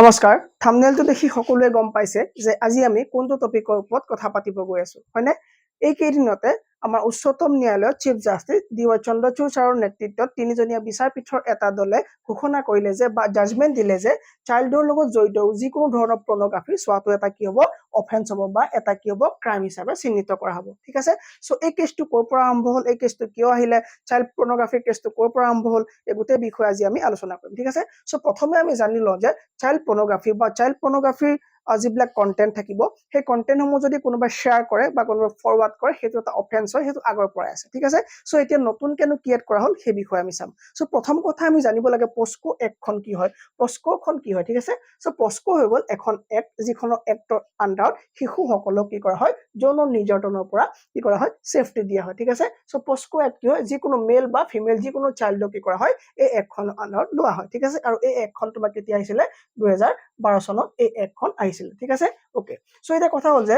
নমস্কাৰ থামনেলটো দেখি সকলোৱে গম পাইছে যে আজি আমি কোনটো টপিকৰ ওপৰত কথা পাতিব গৈ আছো, হয়নে? এইকেইদিনতে আমাৰ উচ্চতম ন্যায়ালয়ত chief justice D Y Chandrachud ছাৰৰ নেতৃত্বত তিনিজনীয়া বিচাৰপীঠৰ এটা দলে ঘোষণা কৰিলে যে বা জাজমেণ্ট দিলে যে চাইল্ডৰ লগত জড়িত যিকোনো ধৰণৰ পৰ্ণগ্ৰাফী চোৱাটো এটা কি হ'ব? অফেন্স হ'ব বা এটা কি হ'ব ক্ৰাইম হিচাপে চিহ্নিত কৰা হ'ব, ঠিক আছে? চ' এই কেছটো ক'ৰ পৰা আৰম্ভ হ'ল, এই কেছটো কিয় আহিলে চাইল্ড পৰ্ণগ্ৰাফীৰ কেছটো ক'ৰ পৰা আৰম্ভ হ'ল, এই গোটেই বিষয়ে আজি আমি আলোচনা কৰিম, ঠিক আছে? চ' প্ৰথমে আমি জানি লওঁ যে চাইল্ড পৰ্ণগ্ৰাফী বা চাইল্ড পৰ্ণগ্ৰাফীৰ যিবিলাক কণ্টেণ্ট থাকিব সেই কণ্টেণ্টসমূহ যদি কোনোবাই শ্বেয়াৰ কৰে বা কোনোবাই ফৰৱাৰ্ড কৰে সেইটো এটা অফেন্স হয় সেইটো আগৰ পৰাই আছে ঠিক আছে? চ' এতিয়া নতুনকেনো ক্ৰিয়েট কৰা হ'ল সেই বিষয়ে আমি চাম। চ' প্ৰথম কথা আমি জানিব লাগে পস্কো এক্টখন কি হয়। পস্কোখন কি হয় ঠিক আছে? চ' পস্কো হৈ গ'ল এখন এক্ট যিখনৰ এক্টৰ আণ্ডাৰত শিশুসকলক কি কৰা হয় যৌন নিৰ্যাতনৰ পৰা কি কৰা হয় ছেফটি দিয়া হয় ঠিক আছে? চ' পস্কো এক্ট কি হয়? যিকোনো মেল বা ফিমেল যিকোনো চাইল্ডক কি কৰা হয় এই এক্টখনৰ আণ্ডাৰত লোৱা হয় ঠিক আছে? আৰু এই এক্টখন তোমাৰ কেতিয়া আহিছিলে? দুহেজাৰ বাৰ চনত এই এক্টখন আহিছিলে ঠিক আছে? অ'কে চ' এতিয়া কথা হ'ল যে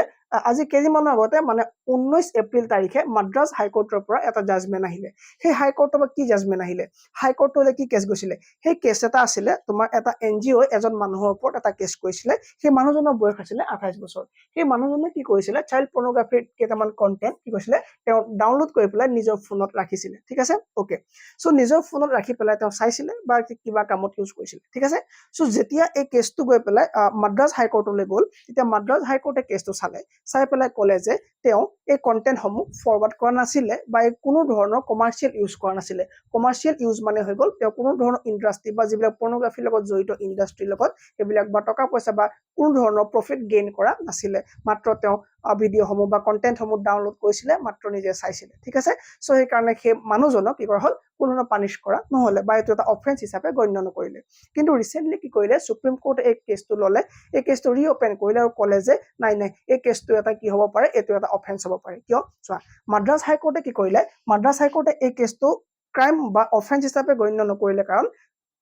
আজি কেইদিনমানৰ আগতে মানে ঊনৈছ এপ্ৰিল তাৰিখে মাদ্ৰাজ হাইকোৰ্টৰ পৰা এটা জাজমেণ্ট আহিলে। সেই হাইকোৰ্টৰ পৰা কি জাজমেণ্ট আহিলে? হাইকোৰ্টলৈ কি কেছ গৈছিলে? সেই কেছ এটা আছিলে, তোমাৰ এটা এন জি অ'ই এজন মানুহৰ ওপৰত এটা কেছ কৰিছিলে। সেই মানুহজনৰ বয়স আছিলে আঠাইছ বছৰ। সেই মানুহজনে কি কৰিছিলে? চাইল্ড পৰ্ণগ্ৰাফীৰ কেইটামান কণ্টেণ্ট কি কৰিছিলে? তেওঁ ডাউনলোড কৰি পেলাই নিজৰ ফোনত ৰাখিছিলে। ঠিক আছে? অ'কে চ' নিজৰ ফোনত ৰাখি পেলাই তেওঁ চাইছিলে বা কিবা কামত ইউজ কৰিছিলে। ঠিক আছে? চ' যেতিয়া এই কেছটো গৈ পেলাই মাদ্ৰাজ হাইকোৰ্টলৈ গ'ল, তেতিয়া মাদ্ৰাজ হাইকোৰ্টে কেছটো চালে। চাই পেলাই ক'লে যে তেওঁ এই কণ্টেণ্টসমূহ ফৰৱাৰ্ড কৰা নাছিলে বা এই কোনো ধৰণৰ কমাৰ্চিয়েল ইউজ কৰা নাছিলে। কমাৰ্চিয়েল ইউজ মানে হৈ গ'ল তেওঁ কোনো ধৰণৰ ইণ্ডাষ্ট্ৰী বা যিবিলাক পৰ্ণগ্ৰাফীৰ লগত জড়িত ইণ্ডাষ্ট্ৰীৰ লগত সেইবিলাক বা টকা পইচা বা কোনো ধৰণৰ প্ৰফিট গেইন কৰা নাছিলে। মাত্ৰ তেওঁ ভিডিঅ'সমূহ বা কণ্টেণ্টসমূহ ডাউনলোড কৰিছিলে মাত্ৰ নিজে চাইছিলে। ঠিক আছে? চ' সেইকাৰণে সেই মানুহজনক কি কৰা হ'ল? কোনো ধৰণৰ পানিছ কৰা নহ'লে বা এইটো এটা অফেন্স হিচাপে গণ্য নকৰিলে। কিন্তু ৰিচেণ্টলি কি কৰিলে? সুপ্ৰিম কোৰ্টে এই কেছটো ল'লে। এই কেছটো ৰিঅপেন কৰিলে আৰু ক'লে যে নাই নাই এই কেছটো এটা কি হ'ব পাৰে? এইটো এটা অফেন্স হ'ব পাৰে। কিয়? চোৱা মাদ্ৰাজ হাইকোৰ্টে কি কৰিলে? মাদ্ৰাজ হাইকোৰ্টে এই কেছটো ক্ৰাইম বা অফেন্স হিচাপে গণ্য নকৰিলে। কাৰণ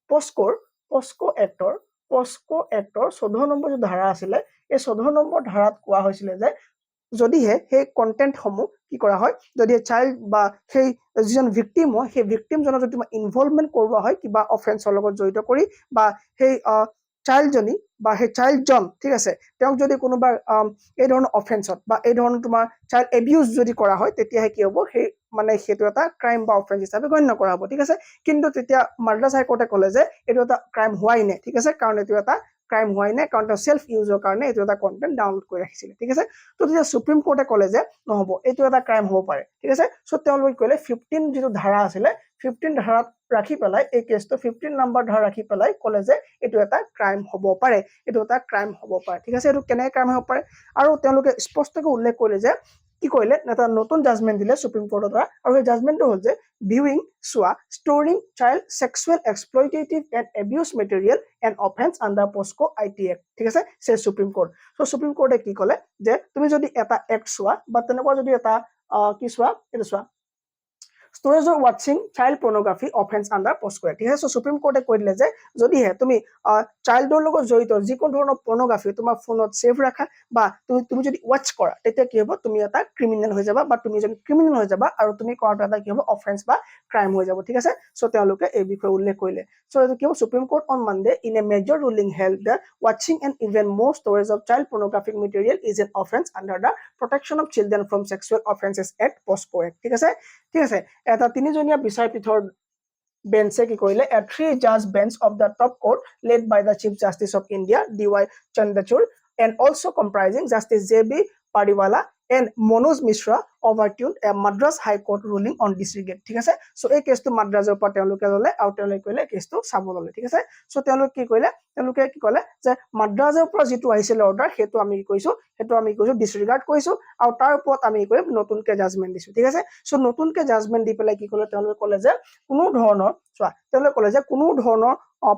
পস্কোৰ পস্কো এক্টৰ পস্কো এক্টৰ চৈধ্য নম্বৰ যি ধাৰা আছিলে। এই চৈধ্য নম্বৰ ধাৰাত কোৱা হৈছিলে যে, যদিহে সেই কণ্টেণ্টসমূহ কি কৰা হয়, যদিহে চাইল্ড বা সেই যিজন ভিক্টিম হয়, সেই ভিক্টিমজনৰ যদি ইনভলভমেণ্ট কৰোৱা হয়, কিবা অফেন্সৰ লগত জড়িত কৰি বা সেই চাইল্ডজনী বা সেই চাইল্ডজন ঠিক আছে? তেওঁক যদি কোনোবা এই ধৰণৰ অফেন্সত বা এই ধৰণৰ তোমাৰ চাইল্ড এবিউজ যদি কৰা হয়, তেতিয়াহে কি হ'ব? সেই মানে সেইটো এটা ক্ৰাইম বা অফেন্স হিচাপে গণ্য কৰা হ'ব, ঠিক আছে? কিন্তু তেতিয়া মাদ্ৰাজ হাইকোৰ্টে ক'লে যে এইটো এটা ক্ৰাইম হোৱাই নাই, ঠিক আছে? কাৰণ এইটো এটা ক্ৰাইম হোৱাই নাই, কাৰণ তেওঁ চেল্ফ ইউজৰ কাৰণে এইটো এটা কণ্টেণ্ট ডাউনলোড কৰি ৰাখিছিলে, ঠিক আছে? তো তেতিয়া সুপ্ৰিম কোৰ্টে ক'লে যে নহ'ব, এইটো এটা ক্ৰাইম হ'ব পাৰে, ঠিক আছে? চ' তেওঁলোকে ক'লে ফিফটিন যিটো ধাৰা আছিলে ফিফটিন ধাৰাত ৰাখি পেলাই, এই কেছটো ফিফটিন নম্বৰ ধাৰা ৰাখি পেলাই ক'লে যে এইটো এটা ক্ৰাইম হ'ব পাৰে। এইটো এটা ক্ৰাইম হ'ব পাৰে। ঠিক আছে? এইটো কেনেকৈ ক্ৰাইম হ'ব পাৰে? আৰু তেওঁলোকে স্পষ্টকৈ উল্লেখ কৰিলে যে, কি কৰিলে? এটা নতুন জাজমেণ্ট দিলে সুপ্ৰিম কোৰ্টৰ দ্বাৰা। আৰু সেই জাজমেণ্টটো হ'ল যে ভিউইং চোৱা storing child sexual exploitative and abuse material and offence under POCSO I T act ঠিক আছে? So supreme court so' supreme কোৰ্টে কি ক'লে? যে, তুমি যদি এটা এক্ট চোৱা বা তেনেকুৱা যদি এটা কি চোৱা? এইটো চোৱা। Storage or ৱাটছিং child pornography offence under POCSO act ঠিক আছে সুপ্ৰিম কোৰ্টে কৈ দিলে যে যদিহে তুমি চাইল্ডৰ লগত জড়িত যিকোনো ধৰণৰ পৰ্ণগ্ৰাফী তোমাৰ ফোনত ছেভ ৰাখা বা তুমি তুমি যদি ৱাটচ কৰা, তেতিয়া কি হ'ব? তুমি এটা ক্ৰিমিনেল হৈ যাবা বা তুমি এজন ক্ৰিমিনেল হৈ যাবা আৰু তুমি কৰাটো এটা কি হ'ব? অফেন্স বা ক্ৰাইম হৈ যাব, ঠিক আছে? চ' তেওঁলোকে এই বিষয়ে উল্লেখ কৰিলে। চ' এইটো কি হ'ব? Supreme court on Monday in a major ruling held the watching and even more storage of child pornographic material is an offense under the Protection of Children from Sexual Offences Act POSCO Act ঠিক আছে? ঠিক আছে? এটা তিনিজনীয়া বিচাৰপীঠৰ বেঞ্চে কি কৰিলে? এ থ্ৰী জাজ bench of the top court led by the chief justice of India D Y Chandrachud and also' comprising justice J B Pardiwala and Manoj Mishra overturned a Madras high court ruling on ডিছৰিগেট ঠিক আছে? চ' এই কেছটো মাদ্ৰাজৰ পৰা তেওঁলোকে ল'লে আৰু তেওঁলোকে কৰিলে কেছটো চাব ল'লে, ঠিক আছে? চ' তেওঁলোকে কি কৰিলে তেওঁলোকে কি ক'লে যে মাদ্ৰাজৰ পৰা যিটো আহিছিলে অৰ্ডাৰ সেইটো আমি কি কৰিছোঁ সেইটো আমি কৰিছোঁ ডিছৰিগাৰ্ড কৰিছোঁ আৰু তাৰ ওপৰত আমি কি কৰিম নতুনকৈ জাজমেণ্ট দিছোঁ, ঠিক আছে? চ' নতুনকৈ জাজমেণ্ট দি পেলাই কি ক'লে? তেওঁলোকে ক'লে যে কোনো ধৰণৰ, চোৱা, তেওঁলোকে ক'লে যে কোনো ধৰণৰ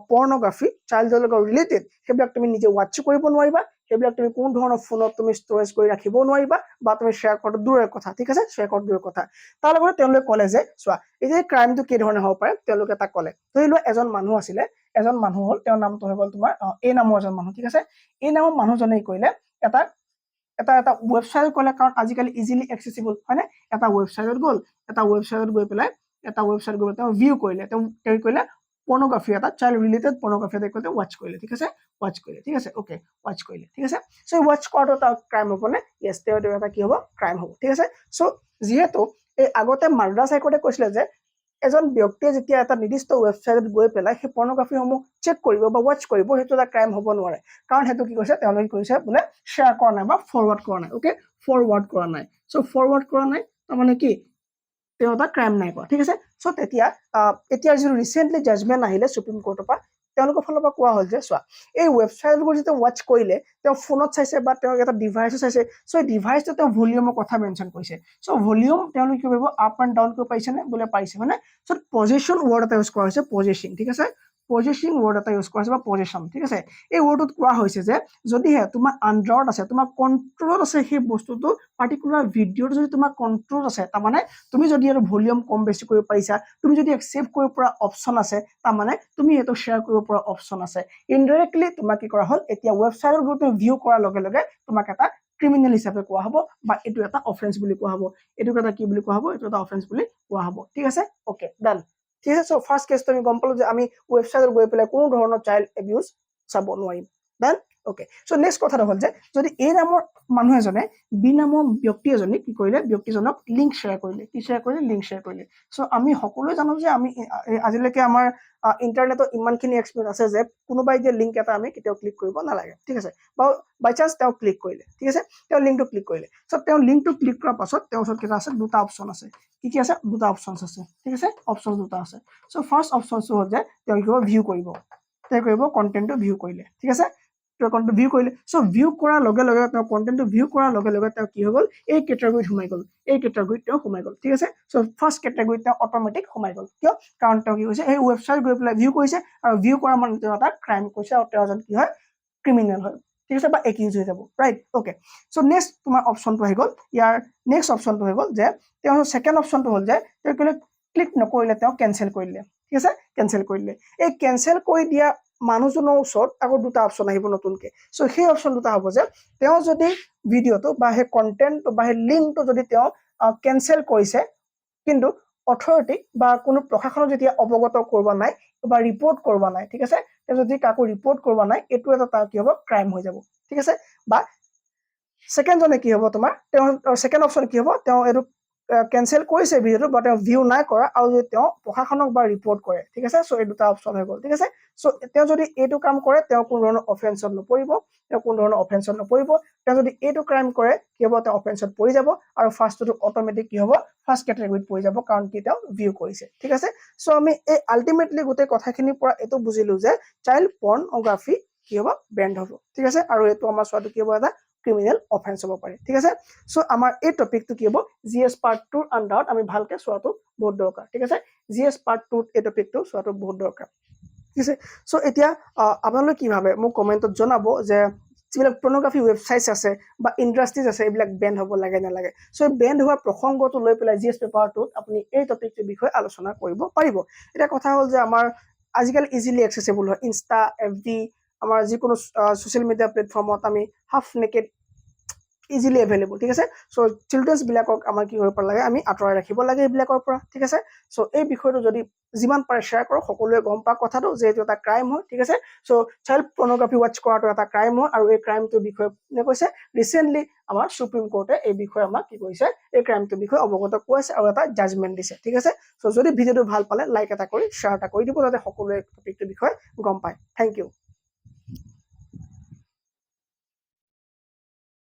পৰ্ণগ্ৰাফী চাইল্ডৰ লগত ৰিলেটেড সেইবিলাক তুমি নিজে ৱাটছো কৰিব নোৱাৰিবা। সেইবিলাক তুমি কোনো ধৰণৰ ফোনত তুমি ষ্ট'ৰেজ কৰি ৰাখিবও নোৱাৰিবা বা তুমি শ্বেয়াৰ কৰাটো দূৰৰ কথা, ঠিক আছে? শ্বেয়াৰ কৰাটো দূৰৰ কথা। তাৰ লগতে তেওঁলোকে ক'লে যে, চোৱা, এই যে ক্ৰাইমটো কি ধৰণে হ'ব পাৰে, তেওঁলোকে তাক ক'লে। ধৰি লোৱা, এজন মানুহ আছিলে, এজন মানুহ হ'ল, তেওঁৰ নামটো হৈ গ'ল তোমাৰ এই নামৰ এজন মানুহ, ঠিক আছে? এই নামৰ মানুহজনে কৰিলে এটা এটা এটা ৱেবছাইট ক'লে, কাৰণ আজিকালি ইজিলি একচেচিবল হয়নে এটা ৱেবছাইটত গ'ল, এটা ৱেবছাইটত গৈ পেলাই, এটা ৱেবছাইট গৈ তেওঁ ভিউ কৰিলে, তেওঁ কি কৰিলে পৰ্ণগ্ৰাফি এটা চাইল্ড ৰিলেটেড পৰ্ণগ্ৰাফি এটা কৰোঁতে ৱাচ কৰিলে ঠিক আছে? ৱাচ কৰিলে ঠিক আছে? অ'কে ৱাচ কৰিলে ঠিক আছে? চ' ৱাচ কৰাটো এটা ক্ৰাইম হ'বনে য়েছ তেওঁ এটা কি হ'ব? ক্ৰাইম হ'ব, ঠিক আছে? চ' যিহেতু এই আগতে মাদ্ৰাছ হাইকোৰ্টে কৈছিলে যে, এজন ব্যক্তিয়ে যেতিয়া এটা নিৰ্দিষ্ট ৱেবছাইটত গৈ পেলাই সেই পৰ্ণগ্ৰাফিসমূহ চেক কৰিব বা ৱাচ কৰিব, সেইটো এটা ক্ৰাইম হ'ব নোৱাৰে। কাৰণ সেইটো কি কৈছে? তেওঁলোকে কৈছে বোলে শ্বেয়াৰ কৰা নাই বা ফৰৱাৰ্ড কৰা নাই অ'কে ফৰৱাৰ্ড কৰা নাই। চ' ফৰৱাৰ্ড কৰা নাই, তাৰমানে কি? তেওঁ এটা ক্ৰাইম নাই কৰা ঠিক আছে? চ' তেতিয়া এতিয়া যিটো ৰিচেণ্টলি জাজমেণ্ট আহিলে চুপ্ৰিম কোৰ্টৰ পৰা, তেওঁলোকৰ ফালৰ পৰা কোৱা হ'ল যে, চোৱা, এই ৱেবছাইটবোৰ যেতিয়া ৱাচ কৰিলে, তেওঁ ফোনত চাইছে বা তেওঁ এটা ডিভাইচত চাইছে চ' এই ডিভাইচটো তেওঁ ভলিউমৰ কথা মেনশ্যন কৰিছে। চ' ভলিউম তেওঁলোকে কি কৰিব আপ এণ্ড ডাউন কৰিব পাৰিছেনে? বোলে পাৰিছে মানে চ' পজিশ্যন ৱৰ্ড এটা ইউজ কৰা হৈছে পজিশ্যন ঠিক আছে? পজিচিং ৱৰ্ড এটা ইউজ কৰা হৈছে বা পজিশ্যন ঠিক আছে? এই ৱৰ্ডটোত কোৱা হৈছে যে যদিহে তোমাৰ আণ্ডাৰত আছে, তোমাৰ কণ্ট্ৰলত আছে সেই বস্তুটো পাৰ্টিকুলাৰ ভিডিঅ'টো যদি তোমাৰ কণ্ট্ৰলত আছে, তাৰমানে তুমি যদি আৰু ভলিউম কম বেছি কৰিব পাৰিছা, তুমি যদি একচেপ্ট কৰিব পৰা অপশ্যন আছে, তাৰমানে তুমি এইটো শ্বেয়াৰ কৰিব পৰা অপশ্যন আছে। ইনডাইৰেক্টলি তোমাক কি কৰা হ'ল, এতিয়া ৱেবছাইটৰ গৈ ভিউ কৰাৰ লগে লগে তোমাক এটা ক্ৰিমিনেল হিচাপে কোৱা হ'ব বা এইটো এটা অফেন্স বুলি কোৱা হ'ব। এইটোক এটা কি বুলি কোৱা হ'ব? এইটো এটা অফেন্স বুলি কোৱা হ'ব। ঠিক আছে? অ'কে ডান ঠিক আছে চ' ফাৰ্ষ্ট কেছটো আমি গম পালোঁ যে আমি ৱেবছাইটত গৈ পেলাই কোনো ধৰণৰ চাইল্ড এবিউজ চাব নোৱাৰিম। ডান অ'কে চ' নেক্সট কথাটো হ'ল যে, যদি এই নামৰ মানুহ এজনে বি নামৰ ব্যক্তি এজনে কি কৰিলে, ব্যক্তিজনক লিংক শ্বেয়াৰ কৰিলে, কি শ্বেয়াৰ কৰিলে লিংক শ্বেয়াৰ কৰিলে। চ' আমি সকলোৱে জানো যে আমি আজিলৈকে আমাৰ ইণ্টাৰনেটত ইমানখিনি এক্সপিৰিয়েঞ্চ আছে যে কোনোবাই দিয়া লিংক এটা আমি কেতিয়াও ক্লিক কৰিব নালাগে, ঠিক আছে? বা বাই চান্স তেওঁ ক্লিক কৰিলে, ঠিক আছে? তেওঁ লিংকটো ক্লিক কৰিলে। চ' তেওঁ লিংকটো ক্লিক কৰাৰ পাছত তেওঁৰ ওচৰত কেইটা আছে? দুটা অপশ্যন আছে। কি কি আছে? দুটা অপশ্যনছ আছে, ঠিক আছে? অপশ্যন দুটা আছে। চ' ফাৰ্ষ্ট অপশ্যনটো হ'ল যে তেওঁ কি কৰিব? ভিউ কৰিব। তেওঁ কৰিব? কণ্টেণ্টটো ভিউ কৰিলে, ঠিক আছে? তেওঁ কণ্টেণ্ট ভিউ কৰিলে। চ' ভিউ কৰাৰ লগে লগে তেওঁ কণ্টেণ্টটো ভিউ কৰাৰ লগে লগে তেওঁ কি হৈ গ'ল? এই কেটেগৰীত সোমাই গ'ল। এই কেটেগৰীত তেওঁ সোমাই গ'ল। ঠিক আছে? চ' ফাৰ্ষ্ট কেটেগৰীত তেওঁ অট'মেটিক সোমাই গ'ল। কিয়? কাৰণ তেওঁ কি কৰিছে? সেই ৱেবছাইট গৈ পেলাই ভিউ কৰিছে আৰু ভিউ কৰা মানে তেওঁ এটা ক্ৰাইম কৰিছে আৰু তেওঁ এজন কি হয়? ক্ৰিমিনেল হয়। ঠিক আছে? বা একিউজ হৈ যাব। ৰাইট অ'কে চ' নেক্সট তোমাৰ অপশ্যনটো আহি গ'ল। ইয়াৰ নেক্সট অপশ্যনটো হৈ গ'ল যে তেওঁ ছেকেণ্ড অপশ্যনটো হ'ল যে তেওঁ কি ক্লিক নকৰিলে, তেওঁ কেনচেল কৰি দিলে। ঠিক আছে? কেনচেল কৰি দিলে। এই কেনচেল কৰি দিয়া মানুহজনৰ ওচৰত আকৌ দুটা অপশ্যন আহিব নতুনকৈ। চ' সেই অপশ্যন দুটা হ'ব যে তেওঁ যদি ভিডিঅ'টো বা সেই কণ্টেণ্টটো বা সেই লিংকটো যদি তেওঁ কেনচেল কৰিছে কিন্তু অথৰিটি বা কোনো প্ৰশাসনক যেতিয়া অৱগত কৰিব নাই বা ৰিপৰ্ট কৰিব নাই ঠিক আছে? তেওঁ যদি কাকো ৰিপৰ্ট কৰিব নাই এইটো এটা তাৰ কি হ'ব? ক্ৰাইম হৈ যাব ঠিক আছে? বা ছেকেণ্ডজনে কি হ'ব তোমাৰ? তেওঁ ছেকেণ্ড অপশ্যন কি হ'ব? তেওঁ এইটো কেনচেল কৰিছে ভিডিঅ'টো বা তেওঁ ভিউ নাই কৰা আৰু যদি তেওঁ প্ৰশাসনক বা ৰিপৰ্ট কৰে, ঠিক আছে? চ' এই দুটা অপশ্যন হৈ গ'ল, ঠিক আছে? চ' তেওঁ যদি এইটো কাম কৰে, তেওঁ কোনো ধৰণৰ অফেন্সত নপৰিব, তেওঁ কোনো ধৰণৰ অফেন্সত নপৰিব। তেওঁ যদি এইটো ক্ৰাইম কৰে কি হ'ব তেওঁ অফেন্সত পৰি যাব আৰু ফাৰ্ষ্টটো অট'মেটিক কি হ'ব? ফাৰ্ষ্ট কেটেগৰীত পৰি যাব, কাৰণ কি তেওঁ ভিউ কৰিছে, ঠিক আছে? চ' আমি এই আল্টিমেটলি গোটেই কথাখিনিৰ পৰা এইটো বুজিলো যে চাইল্ড পৰ্ণগ্ৰাফি কি হ'ব? বেণ্ড হ'ব, ঠিক আছে? আৰু এইটো আমাৰ চোৱাটো কি হ'ব এটা ক্ৰিমিনেল অফেন্স হ'ব পাৰে। ঠিক আছে? চ' আমাৰ এই টপিকটো কি হ'ব? জি এছ পাৰ্ট টুৰ আণ্ডাৰত আমি ভালকৈ চোৱাটো বহুত দৰকাৰ। ঠিক আছে? জি এছ পাৰ্ট টুত এই টপিকটো চোৱাটো বহুত দৰকাৰ। ঠিক আছে? চ' এতিয়া আপোনালোকে কি ভাবে? মোক কমেণ্টত জনাব যে যিবিলাক পৰ্ণগ্ৰাফি ৱেবছাইটছ আছে বা ইণ্ডাষ্ট্ৰিজ আছে, এইবিলাক বেণ্ড হ'ব লাগে, নালাগে। চ' বেণ্ড হোৱাৰ প্ৰসংগটো লৈ পেলাই জি এছ পেপাৰটোত আপুনি এই টপিকটোৰ বিষয়ে আলোচনা কৰিব পাৰিব। এতিয়া কথা হ'ল যে আমাৰ আজিকালি ইজিলি একচেচেবল হয়। ইনষ্টা এফ আমাৰ যিকোনো ছ'চিয়েল মিডিয়া প্লেটফৰ্মত আমি হাফ নেকেড ইজিলি এভেইলেবল ঠিক আছে? চ' চিলড্ৰেনছবিলাকক আমাৰ কি কৰিব লাগে? আমি আঁতৰাই ৰাখিব লাগে এইবিলাকৰ পৰা, ঠিক আছে? চ' এই বিষয়টো যদি যিমান পাৰে শ্বেয়াৰ কৰক, সকলোৱে গম পাওক কথাটো যে এইটো এটা ক্ৰাইম হয়, ঠিক আছে? চ' চাইল্ড পৰ্ণগ্ৰাফি ৱাচ কৰাটো এটা ক্ৰাইম হয় আৰু এই ক্ৰাইমটোৰ বিষয়ে কৈছে? ৰিচেণ্টলি আমাৰ ছুপ্ৰিম কোৰ্টে এই বিষয়ে আমাক কি কৰিছে? এই ক্ৰাইমটোৰ বিষয়ে অৱগত কৰিছে আৰু এটা জাজমেণ্ট দিছে, ঠিক আছে? চ' যদি ভিডিঅ'টো ভালো পালে লাইক এটা কৰি শ্বেয়াৰ এটা কৰি দিব, যাতে সকলোৱে টপিকটোৰ বিষয়ে গম পায়। Thank you